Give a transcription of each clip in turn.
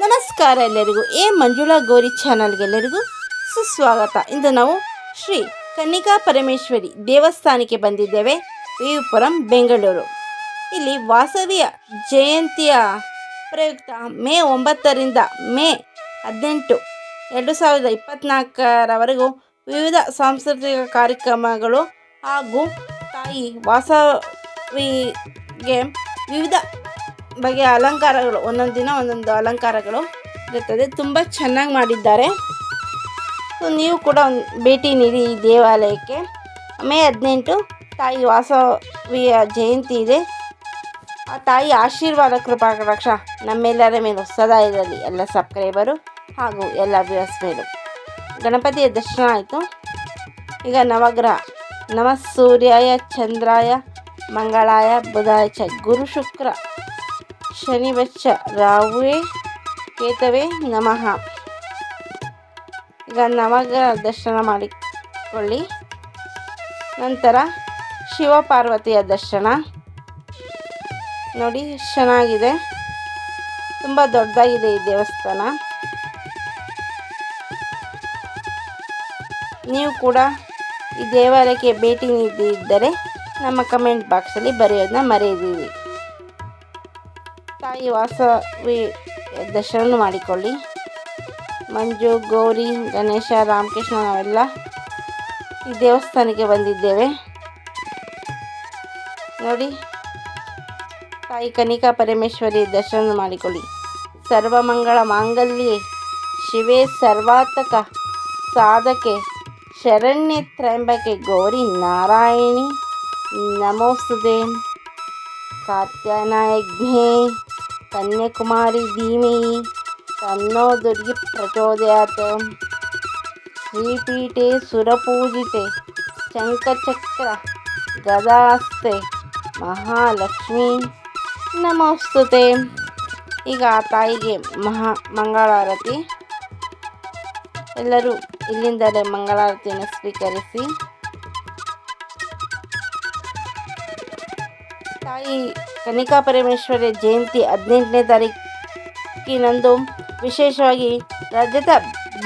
ನಮಸ್ಕಾರ ಎಲ್ಲರಿಗೂ. ಎ ಮಂಜುಳಾ ಗೋರಿ ಚಾನಲ್ಗೆಲ್ಲರಿಗೂ ಸುಸ್ವಾಗತ. ಇಂದು ನಾವು ಶ್ರೀ ಕನ್ನಿಕಾ ಪರಮೇಶ್ವರಿ ದೇವಸ್ಥಾನಕ್ಕೆ ಬಂದಿದ್ದೇವೆ. ವಿಯುಪುರಂ ಬೆಂಗಳೂರು. ಇಲ್ಲಿ ವಾಸವಿಯ ಜಯಂತಿಯ ಪ್ರಯುಕ್ತ ಮೇ ಒಂಬತ್ತರಿಂದ ಮೇ ಹದಿನೆಂಟು ಎರಡು ಸಾವಿರದ ಇಪ್ಪತ್ನಾಲ್ಕರವರೆಗೂ ವಿವಿಧ ಸಾಂಸ್ಕೃತಿಕ ಕಾರ್ಯಕ್ರಮಗಳು ಹಾಗೂ ತಾಯಿ ವಾಸವಿಗೆ ವಿವಿಧ ಬಗೆಯ ಅಲಂಕಾರಗಳು, ಒಂದೊಂದು ದಿನ ಒಂದೊಂದು ಅಲಂಕಾರಗಳು ಇರುತ್ತದೆ ತುಂಬ ಚೆನ್ನಾಗಿ ಮಾಡಿದ್ದಾರೆ. ಸೊ, ನೀವು ಕೂಡ ಒಂದು ಭೇಟಿ ನೀಡಿ ಈ ದೇವಾಲಯಕ್ಕೆ. ಮೇ ಹದಿನೆಂಟು ತಾಯಿ ವಾಸವಿಯ ಜಯಂತಿ ಇದೆ. ಆ ತಾಯಿ ಆಶೀರ್ವಾದ, ಕೃಪಾ ಕಟಾಕ್ಷ ನಮ್ಮೆಲ್ಲರ ಮೇಲೆ ಸದಾ ಇರಲಿ. ಎಲ್ಲ ಸಬ್ಸ್ಕ್ರೈಬರು ಹಾಗೂ ಎಲ್ಲ ವ್ಯವಸ್ಥೆ ಮೇಲೂ. ಗಣಪತಿಯ ದರ್ಶನ ಆಯಿತು. ಈಗ ನವಗ್ರಹ. ನಮ ಸೂರ್ಯಾಯ, ಚಂದ್ರಾಯ, ಮಂಗಳಾಯ, ಬುಧಾಯ ಚ ಗುರು ಶುಕ್ರ. ಶನಿ ರಾವೇ ಕೇತವೇ ನಮಃ. ಈಗ ನವಗ್ರಹ ದರ್ಶನ ಮಾಡಿಕೊಳ್ಳಿ. ನಂತರ ಶಿವ ಪಾರ್ವತಿಯ ದರ್ಶನ. ನೋಡಿ, ಚೆನ್ನಾಗಿದೆ. ತುಂಬ ದೊಡ್ಡದಾಗಿದೆ ಈ ದೇವಸ್ಥಾನ. ನೀವು ಕೂಡ ಈ ದೇವಾಲಯಕ್ಕೆ ಭೇಟಿ ನೀಡಿದ್ದರೆ ನಮ್ಮ ಕಮೆಂಟ್ ಬಾಕ್ಸಲ್ಲಿ ಬರೆಯೋದನ್ನ ಮರೆಯದಿರಿ. ತಾಯಿ ವಾಸವಿ ದರ್ಶನ ಮಾಡಿಕೊಳ್ಳಿ. ಮಂಜು, ಗೌರಿ, ಗಣೇಶ, ರಾಮಕೃಷ್ಣ ನಾವೆಲ್ಲ ಈ ದೇವಸ್ಥಾನಕ್ಕೆ ಬಂದಿದ್ದೇವೆ. ನೋಡಿ, ತಾಯಿ ಕನಿಕಾ ಪರಮೇಶ್ವರಿ ದರ್ಶನ ಮಾಡಿಕೊಳ್ಳಿ. ಸರ್ವಮಂಗಳ ಮಾಂಗಲ್ಯೆ, ಶಿವೇ ಸರ್ವಾತಕ ಸಾಧಕೆ, ಶರಣ್ಯ ತ್ರ್ಯಂಬಕೆ ಗೌರಿ ನಾರಾಯಣಿ ನಮೋಸ್ತುತೆ ಕಾತ್ಯಾಯಜ್ಞೆ ಕನ್ಯಾಕುಮಾರಿ ಧೀಮಹಿ ತನ್ನೋ ದುರ್ಗಿ ಪ್ರಚೋದಯಾತ್ ಶ್ರೀಪೀಠೆ ಸುರಪೂಜಿತೆ ಶಂಖಚಕ್ರ ಗದಾಸ್ತೆ ಮಹಾಲಕ್ಷ್ಮಿ ನಮೋಸ್ತುತೆ ಈಗ ಆ ತಾಯಿಗೆ ಮಹಾ ಮಂಗಳಾರತಿ ಎಲ್ಲರೂ ಇಲ್ಲಿಂದಲೇ ಮಂಗಳಾರತಿಯನ್ನು ಸ್ವೀಕರಿಸಿ ತಾಯಿ ಕನಿಕಾ ಪರಮೇಶ್ವರಿ ಜಯಂತಿ ಹದಿನೆಂಟನೇ ತಾರೀಕಿನಂದು ವಿಶೇಷವಾಗಿ ರಜತ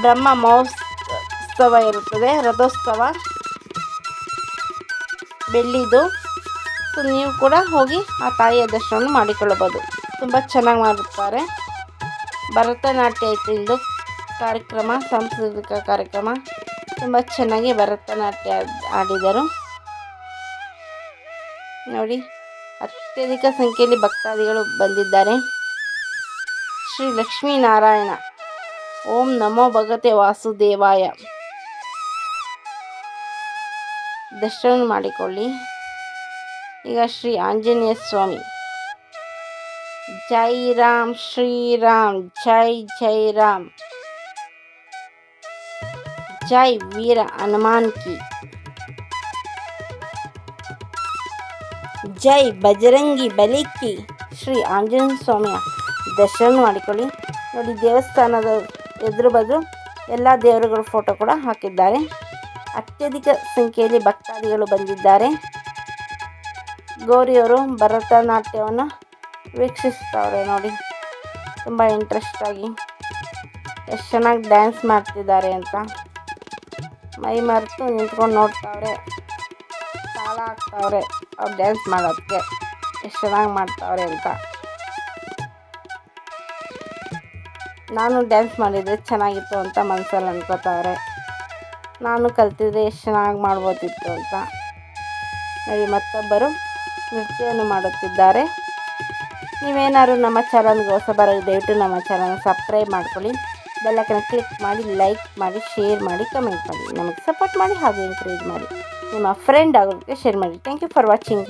ಬ್ರಹ್ಮ ಮಹೋತ್ಸವ ಇರುತ್ತದೆ. ರಥೋತ್ಸವ ಬೆಳ್ಳಿದು. ನೀವು ಕೂಡ ಹೋಗಿ ಆ ತಾಯಿಯ ದರ್ಶನವನ್ನು ಮಾಡಿಕೊಳ್ಳಬಹುದು. ತುಂಬ ಚೆನ್ನಾಗಿ ಮಾಡುತ್ತಾರೆ. ಭರತನಾಟ್ಯ ಕಾರ್ಯಕ್ರಮ, ಸಾಂಸ್ಕೃತಿಕ ಕಾರ್ಯಕ್ರಮ. ತುಂಬ ಚೆನ್ನಾಗಿ ಭರತನಾಟ್ಯ ಆಡಿದರು. ನೋಡಿ. ಅತ್ಯಧಿಕ ಸಂಖ್ಯೆಯಲ್ಲಿ ಭಕ್ತಾದಿಗಳು ಬಂದಿದ್ದಾರೆ. ಶ್ರೀ ಲಕ್ಷ್ಮೀನಾರಾಯಣ. ಓಂ ನಮೋ ಭಗತೆ ವಾಸುದೇವಾಯ. ದರ್ಶನ ಮಾಡಿಕೊಳ್ಳಿ. ಈಗ ಶ್ರೀ ಆಂಜನೇಯ ಸ್ವಾಮಿ. ಜೈ ರಾಮ್ ಶ್ರೀರಾಮ್ ಜೈ ಜೈ ರಾಮ್. ಜೈ ವೀರ ಹನುಮಾನ್ ಕಿ. ಜೈ ಬಜರಂಗಿ ಬಲಿಕ್ಕಿ ಶ್ರೀ ಆಂಜನೇಯ ಸ್ವಾಮಿಯ ದರ್ಶನ ಮಾಡಿಕೊಳ್ಳಿ. ನೋಡಿ, ದೇವಸ್ಥಾನದ ಎದುರು ಬದಲು ಎಲ್ಲ ದೇವರುಗಳ ಫೋಟೋ ಕೂಡ ಹಾಕಿದ್ದಾರೆ. ಅತ್ಯಧಿಕ ಸಂಖ್ಯೆಯಲ್ಲಿ ಭಕ್ತಾದಿಗಳು ಬಂದಿದ್ದಾರೆ. ಗೌರಿಯವರು ಭರತನಾಟ್ಯವನ್ನು ವೀಕ್ಷಿಸ್ತಾವ್ರೆ ನೋಡಿ. ತುಂಬ ಇಂಟ್ರೆಸ್ಟಾಗಿ ಎಷ್ಟು ಚೆನ್ನಾಗಿ ಡ್ಯಾನ್ಸ್ ಮಾಡ್ತಿದ್ದಾರೆ ಅಂತ. ಮೈ ಮರೆತು ನಿಂತ್ಕೊಂಡು ನೋಡ್ತಾವ್ರೆ, ತಾಳ ಹಾಕ್ತಾವ್ರೆ. ಅವ್ರು ಡ್ಯಾನ್ಸ್ ಮಾಡೋದಕ್ಕೆ ಎಷ್ಟು ಚೆನ್ನಾಗಿ ಮಾಡ್ತಾವ್ರೆ ಅಂತ ನಾನು ಡ್ಯಾನ್ಸ್ ಮಾಡಿದರೆ ಚೆನ್ನಾಗಿತ್ತು ಅಂತ ಮನಸ್ಸಲ್ಲಿ ಅನ್ಕೋತಾವ್ರೆ ನಾನು ಕಲ್ತಿದ್ರೆ ಎಷ್ಟು ಚೆನ್ನಾಗಿ ಮಾಡ್ಬೋದಿತ್ತು ಅಂತ ನೋಡಿ ಮತ್ತೊಬ್ಬರು ನೃತ್ಯವನ್ನು ಮಾಡುತ್ತಿದ್ದಾರೆ ನೀವೇನಾದ್ರು ನಮ್ಮ ಚಾನಲ್ಗೆ ಹೊಸಬರ ದಯವಿಟ್ಟು ನಮ್ಮ ಚಾನಲ್ ಸಬ್ಸ್ಕ್ರೈಬ್ ಮಾಡ್ಕೊಳ್ಳಿ ಬೆಲ್ಲಕ್ಕನ್ನು ಕ್ಲಿಕ್ ಮಾಡಿ ಲೈಕ್ ಮಾಡಿ ಶೇರ್ ಮಾಡಿ ಕಮೆಂಟ್ ಮಾಡಿ ನಮಗೆ ಸಪೋರ್ಟ್ ಮಾಡಿ ಹಾಗೂ ಎಂಕರೇಜ್ ಮಾಡಿ ನಿಮ್ಮ ಫ್ರೆಂಡ್ ಆಗೋದಕ್ಕೆ ಶೇರ್ ಮಾಡಿ ಥ್ಯಾಂಕ್ ಯು ಫಾರ್ ವಾಚಿಂಗ್